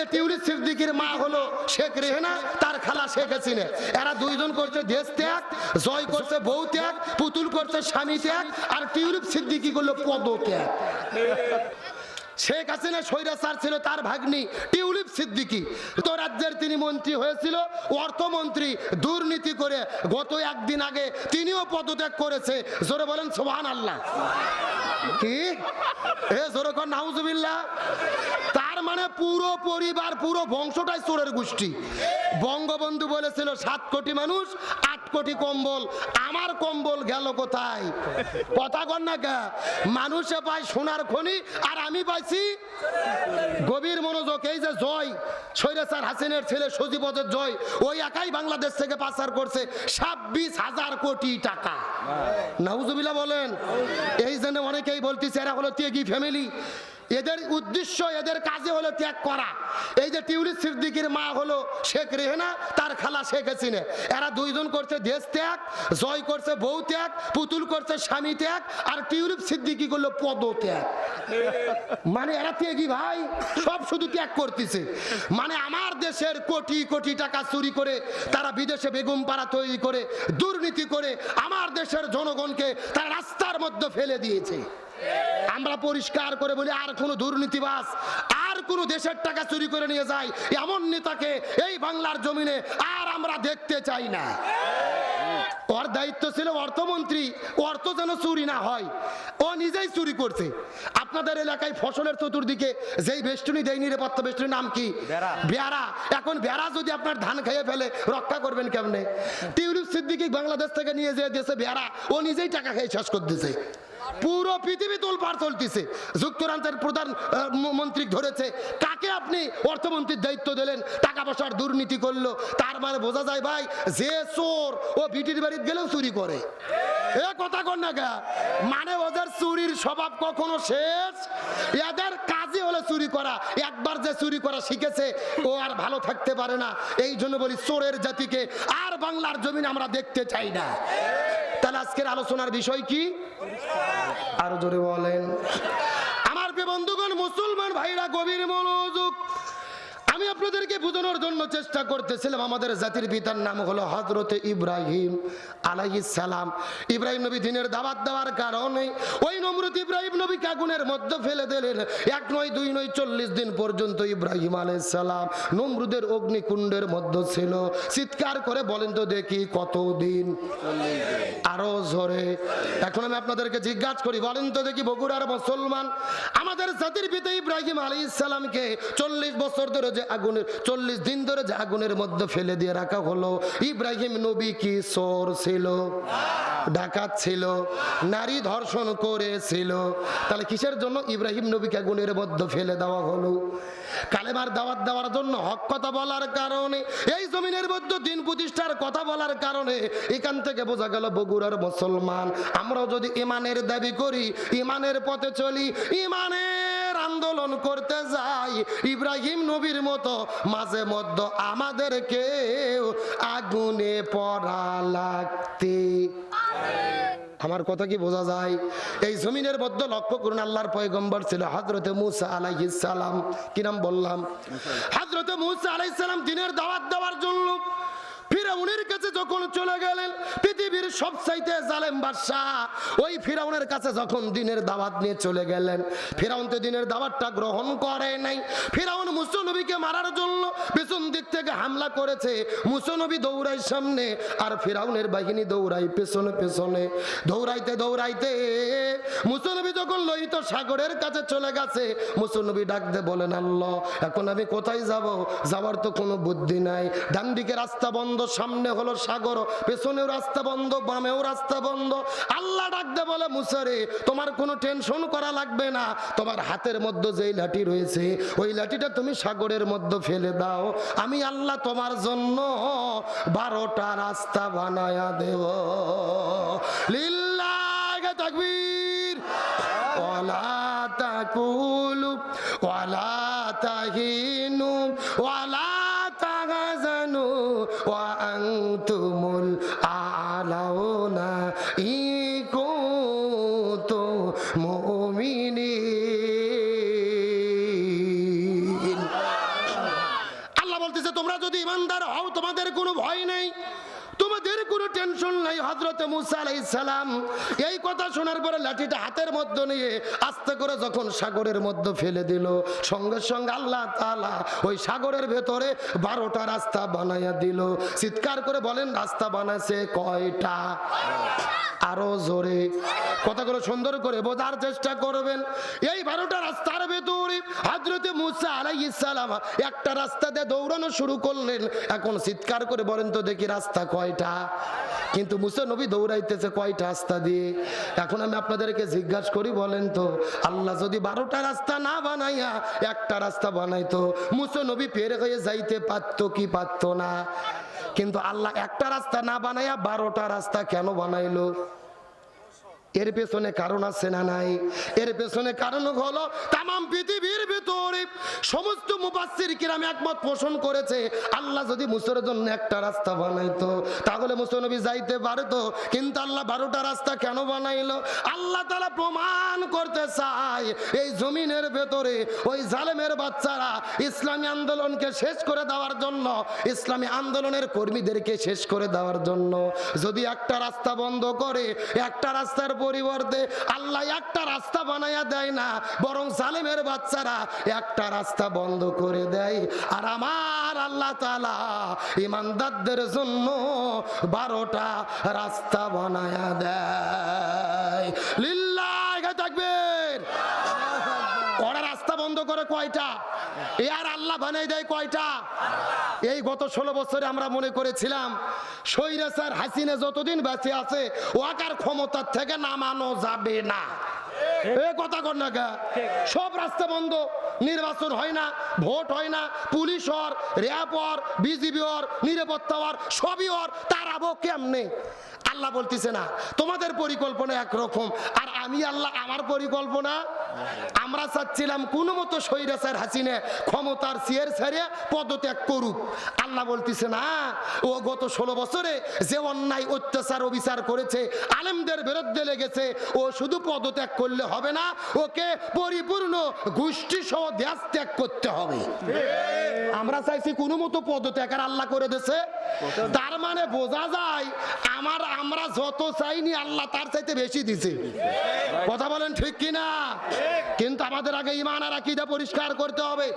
যে টিউরিস্ট সিদ্দিকির মা হলো শেখ রেহেনা, তার খালা শেখ হাসিনা। এরা দুইজন করছে দেশ ত্যাগ, জয় করছে বউ ত্যাগ, পুতুল করছে স্বামী ত্যাগ, আর টিউলিপ সিদ্দিকি করল পদ ত্যাগ। শেখ হাসিনা স্বৈরাচার ছিল তার ভাগ্নি টিউলিপ সিদ্দিকি। তো রাজ্যের তিনি মন্ত্রী হয়েছিল, অর্থমন্ত্রী দুর্নীতি করে গত একদিন আগে তিনিও পদত্যাগ করেছে। জোরে বলেন সোহান আল্লাহ কি? এ জোরে কর তার মানে পুরো পরিবার, পুরো বংশটাই চোরের গোষ্ঠী। বঙ্গবন্ধু বলেছিল, সাত কোটি মানুষ কোটি কম্বল আমার কম্বল গেল কোথায়? কথা কর না গা মানুষে পায় সোনার খনি আর আমি পাইছি গভীর মনোযোগ এই যে জয় সৈরাসার হাসিনের ছেলে সজীবদের জয় ওই একাই বাংলাদেশ থেকে পাচার করছে ছাব্বিশ হাজার কোটি টাকা। নাউজুবিল্লাহ বলেন এই জন্য অনেকেই বলতেছে এরা হলো ত্যাগী ফ্যামিলি এদের উদ্দেশ্য, এদের কাজে হলো ত্যাগ করা। এই যে টিউলিপ সিদ্দিকির মা হলো শেখ রেহেনা, তার খালা শেখ হাসিনা। এরা দুইজন করছে দেশ ত্যাগ, জয় করছে বউ ত্যাগ, পুতুল করছে স্বামী ত্যাগ, আর টিউলিপ সিদ্দিকি করল পদ ত্যাগ মানে এরা ত্যাগী ভাই, সব শুধু ত্যাগ করতেছে। মানে আমার দেশের কোটি কোটি টাকা চুরি করে, তারা বিদেশে বেগুম পাড়া তৈরি করে, দুর্নীতি করে, আমার দেশের জনগণকে তারা রাস্তার মধ্যে ফেলে দিয়েছে। আমরা পরিষ্কার করে বলি আর কোনো দুর্নীতিবাস আর কোনো দেশের টাকা চুরি করে নিয়ে যায় এমন নেতাকে এই বাংলার জমিনে আর আমরা দেখতে চাই না। ওর দায়িত্ব ছিল অর্থমন্ত্রী অর্থ যেন চুরি না হয়। ও নিজেই চুরি করছে। আপনাদের এলাকায় ফসলের চতুর্দিকে যেই বেষ্টনী দেয় নিরাপত্তা বেষ্টনীর নাম কি? বেড়া। এখন বেড়া যদি আপনার ধান খেয়ে ফেলে রক্ষা করবেন কেমনে? টিউলিপ সিদ্দিকি বাংলাদেশ থেকে নিয়ে যে দেশে বেড়া ও নিজেই টাকা খেয়ে শেষ করে দিছে পুরো পৃথিবী তোলপাড় চলতেছে। যুক্তরাষ্ট্রের প্রধান মন্ত্রী ধরেছে, কাকে আপনি অর্থমন্ত্রীর দায়িত্ব দিলেন? টাকা পয়সার দুর্নীতি করল। তার মানে বোঝা যায় ভাই, যে চোর ও বিটির বাড়িতে গেলেও চুরি করে। এ কথা কর না গা। মানে ওদের চুরির স্বভাব কখনো শেষ? এদের কাজই হলো চুরি করা। একবার যে চুরি করা শিখেছে, ও আর ভালো থাকতে পারে না। এই জন্য বলি, চোরের জাতিকে আর বাংলার জমিন আমরা দেখতে চাই না। তাহলে আজকের আলোচনার বিষয় কি? আরও জোরে বলেন। আমার বন্ধুগণ মুসলমান ভাইরা গভীর মনোযোগ আমি আপনাদেরকে বোঝানোর জন্য চেষ্টা করতেছিলাম, আমাদের জাতির পিতার নাম হলো হজরতে ইব্রাহিম সালাম। ইব্রাহিম নবী দিনের দাওয়াত দেওয়ার কারণে ওই নমরুদ ইব্রাহিম নবী আগুনের মধ্যে ফেলে দিলেন। এক নয়, দুই নয়, চল্লিশ দিন পর্যন্ত ইব্রাহিম সালাম নমরুদের অগ্নিকুণ্ডের মধ্যে ছিল। চিৎকার করে বলেন তো দেখি কতদিন? আরও জোরে। এখন আমি আপনাদেরকে জিজ্ঞাসা করি, বলেন তো দেখি বগুড়ার মুসলমান। আমাদের জাতির পিতা ইব্রাহিম আলী ইসলামকে চল্লিশ বছর ধরে যে আগুনের চল্লিশ দিন ধরে যে আগুনের মধ্যে ফেলে দিয়ে রাখা হলো। ইব্রাহিম নবী কি চোর ছিল? ডাকাত ছিল? নারী ধর্ষণ করেছিল? তাহলে কিসের জন্য ইব্রাহিম নবীকে আগুনের মধ্যে ফেলে দেওয়া হলো? কালেমার দাওয়াত দেওয়ার জন্য হক কথা বলার কারণে, এই জমিনের মধ্যে দিন প্রতিষ্ঠার কথা বলার কারণে এখান থেকে বোঝা গেল বগুড়ার মুসলমান। আমরাও যদি ইমানের দাবি করি, ইমানের পথে চলি, ইমানের আন্দোলন করতে যাই, ইব্রাহিম নবীর মতো মাঝে মধ্যে আমাদেরকে আগুনে পড়া লাগতে। আমার কথা কি বোঝা যায়? এই জমিনের মধ্যে লক্ষ্য করুন, আল্লাহর পয়গম্বর ছিল হজরতে মুসা আলাইহিস সালাম। কি নাম বললাম? হজরতে মুসা আলাইহিস সালাম দিনের দাওয়াত দেওয়ার জন্য ফিরাউনের কাছে যখন চলে গেলেন, পৃথিবীর সব চাইতে জালেম বাদশাহ ওই ফিরাউনের কাছে যখন দিনের দাওয়াত নিয়ে চলে গেলেন, ফিরাউন তো দিনের দাওয়াতটা গ্রহণ করে নাই। ফিরাউন মুসনবীকে মারার জন্য পেছন দিক থেকে হামলা করেছে। মুসনবী দৌড়াই সামনে আর ফিরাউনের বাহিনী দৌড়াই পেছনে পেছনে, দৌড়াইতে দৌড়াইতে। মুসনবী যখন লোহিত সাগরের কাছে চলে গেছে মুসনবী ডাক দে বলেন, আল্লাহ, এখন আমি কোথায় যাব? যাওয়ার তো কোনো বুদ্ধি নাই। ডান দিকে রাস্তা বন্ধ সামনে হলো সাগর, পেছনেও রাস্তা বন্ধ, বামেও রাস্তা বন্ধ। আল্লাহ ডাকতে বলে মুসারে তোমার কোনো টেনশন করা লাগবে না। তোমার হাতের মধ্যে যেই লাঠি রয়েছে, ওই লাঠিটা তুমি সাগরের মধ্যে ফেলে দাও। আমি আল্লাহ তোমার জন্য বারোটা রাস্তা বানায়া দেব। লিল্লাহ তাকবীর। ওয়ালা তাকুলু আনতুমুল হজরত মুসা আলাইহিস সালাম এই কথা শোনার পরে লাঠিটা হাতের মধ্যে নিয়ে আস্তে করে যখন সাগরের মধ্যে ফেলে দিল, সঙ্গে সঙ্গে আল্লাহ তাআলা ওই সাগরের ভেতরে বারোটা রাস্তা বানাইয়া দিল। চিৎকার করে বলেন, রাস্তা বানাইছে কয়টা? আরও জোরে। কথাগুলো সুন্দর করে বোঝার চেষ্টা করবেন। এই বারোটা রাস্তার ভেতরে হাজরতে মুসা আলাইহিস সালাম একটা রাস্তা দিয়ে দৌড়ানো শুরু করলেন। এখন চিৎকার করে বলেন তো দেখি রাস্তা কয়টা? কিন্তু মুসা নবী দৌড়াইতেছে কয়টা রাস্তা দিয়ে? এখন আমি আপনাদেরকে জিজ্ঞাসা করি, বলেন তো, আল্লাহ যদি বারোটা রাস্তা না বানাইয়া একটা রাস্তা বানাইতো, মুসো নবী পেরে হয়ে যাইতে পারতো কি পারতো না? কিন্তু আল্লাহ একটা রাস্তা না বানাইয়া বারোটা রাস্তা কেন বানাইলো? এর পেছনে কারণ আছে না নাই? এর পেছনে কারণ হলো তাম পৃথিবীর ভিতরে সমস্ত মুবাসির কিরাম একমত পোষণ করেছে, আল্লাহ যদি মুসের জন্য একটা রাস্তা বানাইতো, তাহলে মুসনবী যাইতে পারতো, কিন্তু আল্লাহ বারোটা রাস্তা কেন বানাইলো? আল্লাহ তারা প্রমাণ করতে চায়, এই জমিনের ভেতরে ওই জালেমের বাচ্চারা ইসলামী আন্দোলনকে শেষ করে দেওয়ার জন্য, ইসলামী আন্দোলনের কর্মীদেরকে শেষ করে দেওয়ার জন্য, যদি একটা রাস্তা বন্ধ করে, একটা রাস্তার পরিবর্তে আল্লাহ একটা রাস্তা বানাইয়া দেয় না, বরং জালেমের বাচ্চারা একটা রাস্তা বন্ধ করে দেয়। আর আমার আল্লাহ তালা ইমানদারদের জন্য বারোটা রাস্তা বানায়া দেয় লিল্লাহ থাকবেন ওরা রাস্তা বন্ধ করে কয়টা? আর আল্লাহ বানাই দেয় কয়টা? এই গত ষোলো বছরে আমরা মনে করেছিলাম স্যার হাসিনা যতদিন বেঁচে আছে ওয়াকার ক্ষমতার থেকে নামানো যাবে না। সব রাস্তা বন্ধ, নির্বাচন হয় না, ভোট হয় না, পুলিশ হর র্যাব হর বিজিবি হর নিরাপত্তা হর সবই হর তার আবো কেমনে? আল্লাহ বলতেছে না, তোমাদের পরিকল্পনা একরকম, আর আমি আল্লাহ আমার পরিকল্পনা আমরা চাচ্ছিলাম কোনো মতো স্বৈরাচার হাসিনে ক্ষমতার সিয়ের ছেড়ে পদত্যাগ করুক। আল্লাহ বলতেছে, না, ও গত ষোলো বছরে যে অন্যায়, অত্যাচার, অবিচার করেছে, আলেমদের বিরুদ্ধে লেগেছে, ও শুধু পদত্যাগ করলে হবে না, ওকে পরিপূর্ণ গোষ্ঠী সহ দেশ ত্যাগ করতে হবে। আমরা চাইছি কোনো মতো পদত্যাগ, আর আল্লাহ করে দিছে তার মানে বোঝা যায়, আমার, আমরা যত চাইনি, আল্লাহ তার চাইতে বেশি দিছে কথা বলেন ঠিক কিনা? কিন্তু আমাদের আগে ইমান আর আকিদা পরিষ্কার করতে হবে।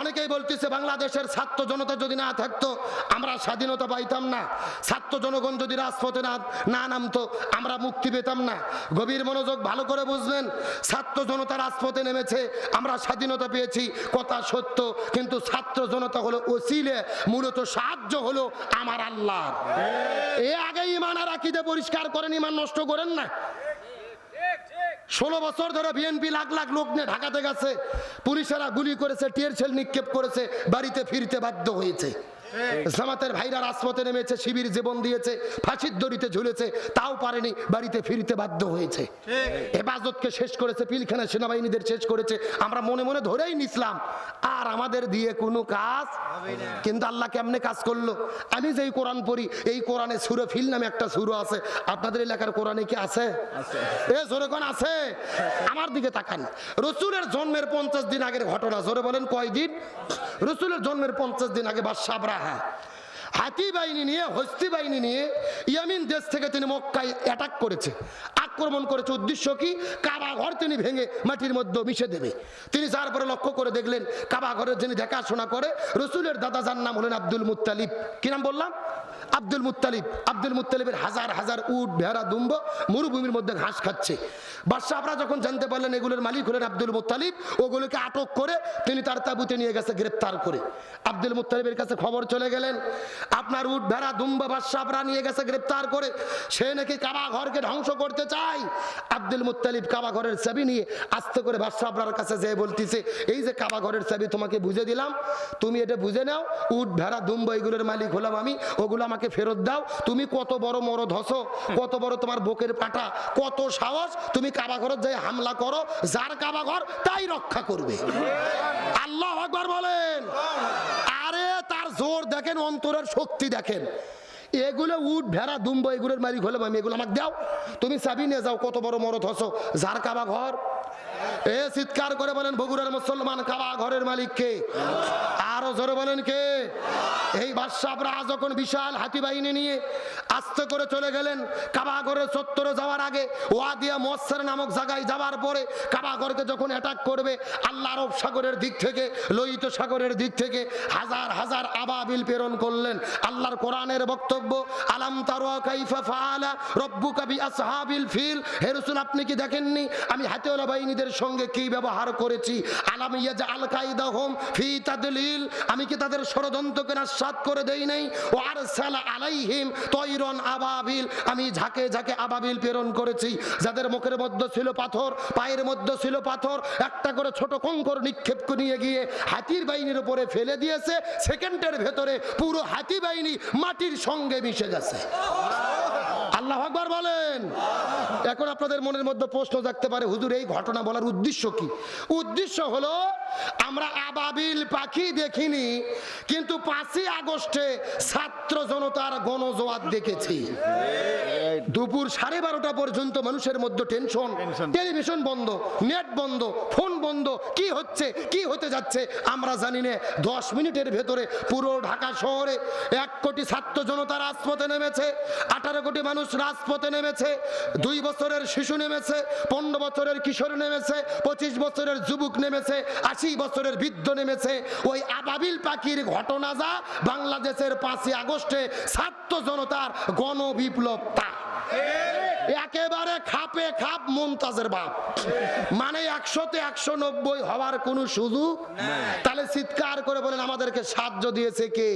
অনেকেই বলতেছে, বাংলাদেশের ছাত্র জনতা যদি না থাকতো, আমরা স্বাধীনতা পাইতাম না। ছাত্র জনগণ যদি রাজপথে না না নামতো, আমরা মুক্তি পেতাম না। গভীর মনোযোগ ভালো করে বুঝবেন, ছাত্র জনতা রাজপথে নেমেছে, আমরা স্বাধীনতা পেয়েছি, কথা সত্য, কিন্তু ছাত্র জনতা হলো ওসিলে, মূলত সাহায্য হলো আমার আল্লাহ এ আগে ইমান আর আকিদে পরিষ্কার করেন, ইমান নষ্ট করেন না। ষোলো বছর ধরে বিএনপি লাখ লাখ লোক নিয়ে ঢাকাতে গেছে, পুলিশেরা গুলি করেছে, টিয়ার ছেল নিক্ষেপ করেছে, বাড়িতে ফিরতে বাধ্য হয়েছে। জামাতের ভাইরা রাজপথে নেমেছে শিবির জীবন দিয়েছে ফাঁসির দড়িতে ঝুলেছে তাও পারেনি বাড়িতে ফিরতে বাধ্য হয়েছে। হেফাজতকে শেষ করেছে পিলখানা সেনাবাহিনীদের শেষ করেছে আমরা মনে মনে ধরেই নিছিলাম আর আমাদের দিয়ে কোনো কাজ কিন্তু আল্লাহ কেমনে কাজ করল? আমি যেই কোরআন পড়ি এই কোরআনে সুরে ফিল নামে একটা সুরো আছে আপনাদের এলাকার কোরআনে কি আছে? এ জোরে কোন আছে? আমার দিকে তাকান। রসুলের জন্মের পঞ্চাশ দিন আগের ঘটনা জোরে বলেন কয়দিন? রসুলের জন্মের পঞ্চাশ দিন আগে বাদশাহ আবরাহা। হাতি বাহিনী নিয়ে, হস্তি বাহিনী নিয়ে ইয়ামিন দেশ থেকে তিনি মক্কায় অ্যাটাক করেছে। আক্রমণ করেছে। উদ্দেশ্য কি? কাবা ঘর তিনি ভেঙে মাটির মধ্যে মিশে দেবে। তিনি যার পরে লক্ষ্য করে দেখলেন, কাবা ঘরের যিনি দেখাশোনা করে, রসুলের দাদা যার নাম হলেন আব্দুল মুতালিফ কি নাম বললাম? আব্দুল মুতালিব আব্দুল মুত্তালিবের হাজার হাজার উট, ভেড়া, দুম্ব মরুভূমির মধ্যে ঘাস খাচ্ছে। বাদশাহ যখন জানতে পারলেন এগুলোর মালিক হলেন আব্দুল মুত্তালিব, ওগুলোকে আটক করে তিনি তার তাবুতে নিয়ে গেছে গ্রেপ্তার করে। আব্দুল মুতালিবের কাছে খবর চলে গেলেন, আপনার উট, ভেড়া, দুম্ব বাদশাহ নিয়ে গেছে গ্রেপ্তার করে, সে নাকি কাবা ঘরকে ধ্বংস করতে চায়? আব্দুল মুতালিব কাবা ঘরের চাবি নিয়ে আস্তে করে বাদশাহ আপনার কাছে যেয়ে বলতেছে, এই যে কাবা ঘরের চাবি তোমাকে বুঝে দিলাম, তুমি এটা বুঝে নাও, উট, ভেড়া, দুম্বা এগুলোর মালিক হলাম আমি, ওগুলো আমাকে ফেরত দাও। তুমি কত বড় মরদ হসো, কত বড় তোমার বুকের পাটা, কত সাহস, তুমি কাবা ঘরের যাই হামলা করো, যার কাবা ঘর তাই রক্ষা করবে। আল্লাহ একবার বলেন। আরে, তার জোর দেখেন, অন্তরের শক্তি দেখেন। এগুলো উঠ ভেড়া, দুম্ব, এগুলোর মারি হলে আমি এগুলো আমাকে দাও। তুমি চাবি নিয়ে যাও, কত বড় মরদ হসো, যার কাবা ঘর এ চিৎকার করে বলেন, বগুড়ার মুসলমান কাবা ঘরের মালিককে। আরও জোরে বলেন কে? এই বাদশাহরা যখন বিশাল হাতি বাহিনী নিয়ে আস্তে করে চলে গেলেন কাবাগরের চত্বরে যাওয়ার আগে ওয়াদিয়া মৎসের নামক জায়গায় যাওয়ার পরে কাবাগরকে যখন অ্যাটাক করবে আল্লাহ আরব সাগরের দিক থেকে, লোহিত সাগরের দিক থেকে হাজার হাজার আবাবিল প্রেরণ করলেন। আল্লাহর কোরআনের বক্তব্য, আলাম তারোয়া কাইফা ফাআলা রব্বুকা বি আসহাবিল ফিল। হে রাসূল, আপনি কি দেখেননি? আমি হাতিওয়ালা বাহিনীদের সঙ্গে কি ব্যবহার করেছি? আমি কি তাদের ষড়যন্ত্রকে নাশাত করে দেই নাই? ও আরসালা আলাইহিম তৈরন আবাবিল। আমি ঝাঁকে ঝাঁকে আবাবিল প্রেরণ করেছি। যাদের মুখের মধ্যে ছিল পাথর, পায়ের মধ্যে ছিল পাথর, একটা করে ছোট কঙ্কর নিক্ষেপ নিয়ে গিয়ে হাতির বাহিনীর উপরে ফেলে দিয়েছে। সেকেন্ডের ভেতরে পুরো হাতি বাহিনী মাটির সঙ্গে মিশে গেছে। আল্লাহ আকবার বলেন। এখন আপনাদের মনের মধ্যে প্রশ্ন থাকতে পারে, হুজুর, এই ঘটনা বলার উদ্দেশ্য কি? উদ্দেশ্য হলো, আমরা আবাবিল পাখি দেখিনি, কিন্তু পাঁচই আগস্টে ছাত্র জনতার গণজোয়ার দেখেছি। দুপুর সাড়ে বারোটা পর্যন্ত মানুষের মধ্যে টেনশন। টেলিভিশন বন্ধ নেট বন্ধ ফোন বন্ধ কি হচ্ছে কি হতে যাচ্ছে আমরা জানি না। দশ মিনিটের ভেতরে পুরো ঢাকা শহরে এক কোটি ছাত্র জনতা রাজপথে নেমেছে আঠারো কোটি মানুষ রাজপথে নেমেছে দুই বছরের শিশু নেমেছে পনেরো বছরের কিশোর নেমেছে পঁচিশ বছরের যুবক নেমেছে আশি বছরের বৃদ্ধ নেমেছে। ওই আবাবিল পাখির ঘটনা যা বাংলাদেশের পাঁচই আগস্টে ছাত্র জনতার গণবিপ্লব তা একেবারে খাপে খাপ মমতাজের বাপ। মানে একশোতে একশো নব্বই হওয়ার কোনো সুযোগ তাহলে চিৎকার করে বলেন, আমাদেরকে সাহায্য দিয়েছে কে?